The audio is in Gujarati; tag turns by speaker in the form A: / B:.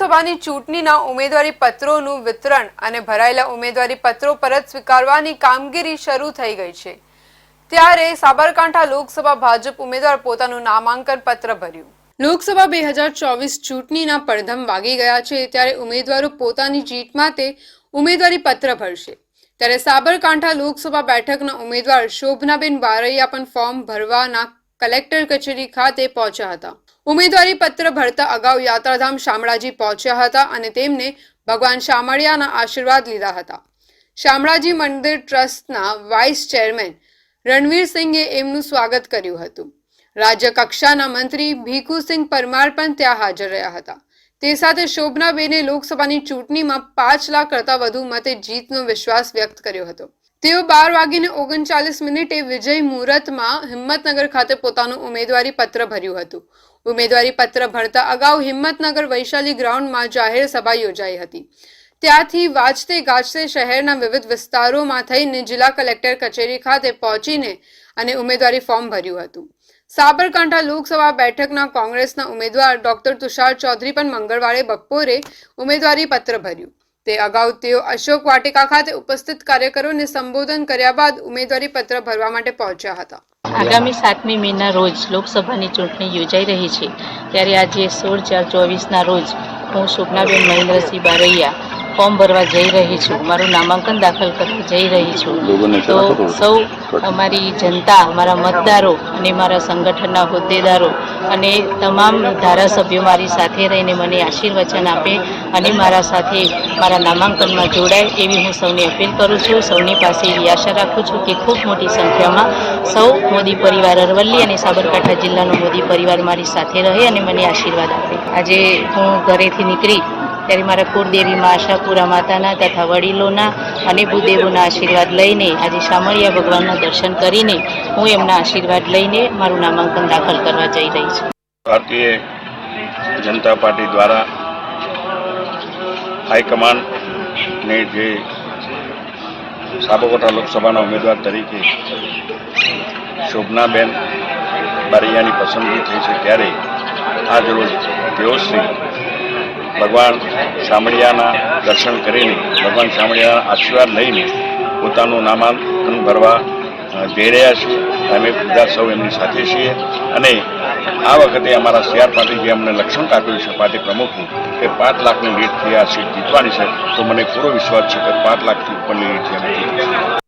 A: લોકસભાની ચૂંટણીના ઉમેદવારી પત્રોનું વિતરણ અને ભરાયેલા ઉમેદવારી પત્રો પરત સ્વીકારવાની કામગીરી શરૂ થઈ ગઈ છે. ત્યારે સાબરકાંઠા લોકસભા ભાજપ ઉમેદવાર પોતાનું નામાંકન પત્ર ભર્યું. લોકસભા બે હજાર ચોવીસ ચૂંટણીના પડધમ વાગી ગયા છે ત્યારે ઉમેદવારો પોતાની જીત માટે ઉમેદવારી પત્ર ભરશે. ત્યારે સાબરકાંઠા લોકસભા બેઠકના ઉમેદવાર શોભનાબેન બારૈયા પણ ફોર્મ ભરવાના કલેક્ટર કચેરી ખાતે પહોંચ્યા હતા. ઉમેદવારી પત્ર ભરતા અગાઉ યાત્રાધામ શામળાજી પહોંચ્યા હતા અને તેમને ભગવાન શામળિયાના આશીર્વાદ લીધા હતા. શામળાજી મંદિર ટ્રસ્ટના વાઇસ ચેરમેન રણવીરસિંહે એમનું સ્વાગત કર્યું હતું. રાજ્ય કક્ષાના મંત્રી ભીખુસિંહ પરમાર પણ ત્યાં હાજર રહ્યા હતા. તે સાથે શોભનાબેને લોકસભાની ચૂંટણીમાં પાંચ લાખ કરતાં વધુ મતે જીતનો વિશ્વાસ વ્યક્ત કર્યો હતો. તેઓ બાર વાગીને ઓગણચાલીસ મિનિટે વિજય મુહૂર્તમાં હિંમતનગર ખાતે પોતાનું ઉમેદવારી પત્ર ભર્યું હતું. ઉમેદવારી પત્ર ભરતા અગાઉ હિંમતનગર વૈશાલી ગ્રાઉન્ડમાં જાહેર સભા યોજાઈ હતી. ત્યાંથી વાજતે ગાજતે શહેરના વિવિધ વિસ્તારોમાં થઈને જિલ્લા કલેક્ટર કચેરી ખાતે પહોંચીને અને ઉમેદવારી ફોર્મ ભર્યું હતું. સાબરકાંઠા લોકસભા બેઠકના કોંગ્રેસના ઉમેદવાર ડોક્ટર તુષાર ચૌધરી પણ મંગળવારે બપોરે ઉમેદવારી પત્ર ભર્યું. તે અગાઉ તેઓ અશોક વાટિકા ખાતે ઉપસ્થિત કાર્યકરોને સંબોધન કર્યા બાદ ઉમેદવારી પત્ર ભરવા માટે પહોંચ્યા હતા.
B: આગામી સાતમી મેના રોજ લોકસભાની ચૂંટણી યોજાઈ રહી છે. ત્યારે આજે સોળ ચાર ચોવીસના રોજ હું શોભનાબેન મહેન્દ્રસિંહ બારૈયા ફોર્મ ભરવા જઈ રહી છું. મારું નામાંકન દાખલ કરવા જઈ રહી છું. તો સૌ અમારી જનતા અમારા મતદારો અને મારા સંગઠનના હોદ્દેદારો અને તમામ ધારાસભ્યો મારી સાથે રહીને મને આશીર્વચન આપે અને મારા સાથે મારા નામાંકનમાં જોડાય એવી હું સૌને અપીલ કરું છું. સૌની પાસે એવી આશા રાખું છું કે ખૂબ મોટી સંખ્યામાં સૌ મોદી પરિવાર અરવલ્લી અને સાબરકાંઠા જિલ્લાનો મોદી પરિવાર મારી સાથે રહે અને મને આશીર્વાદ આપે. આજે હું ઘરેથી નીકળી ત્યારે મારા કુળદેવીમાં આશાપુરા માતાના તથા વડીલોના અને ભૂદેવોના આશીર્વાદ લઈને આજે શામળિયા ભગવાનના દર્શન કરીને હું એમના આશીર્વાદ લઈને મારું નામાંકન દાખલ કરવા જઈ રહી છું.
C: ભારતીય જનતા પાર્ટી દ્વારા હાઈકમાન્ડને જે સાબરકાંઠા લોકસભાના ઉમેદવાર તરીકે શોભનાબેન બારૈયાની પસંદગી થઈ છે ત્યારે આજ રોજ તેઓ શ્રી ભગવાન શામળિયાના દર્શન કરીને, ભગવાન શામળિયાના આશીર્વાદ લઈને પોતાનું નામાંકન ભરવા જઈ રહ્યા છીએ. અમે બધા સૌ એમની સાથે છીએ. અને આ વખતે અમારા સીઆર પાર્ટી જે અમને લક્ષણ આપ્યું છે, પાર્ટી પ્રમુખનું, કે પાંચ લાખની લીડથી આ સીટ જીતવાની છે. તો મને પૂરો વિશ્વાસ છે કે પાંચ લાખથી ઉપરની લીડથી અમે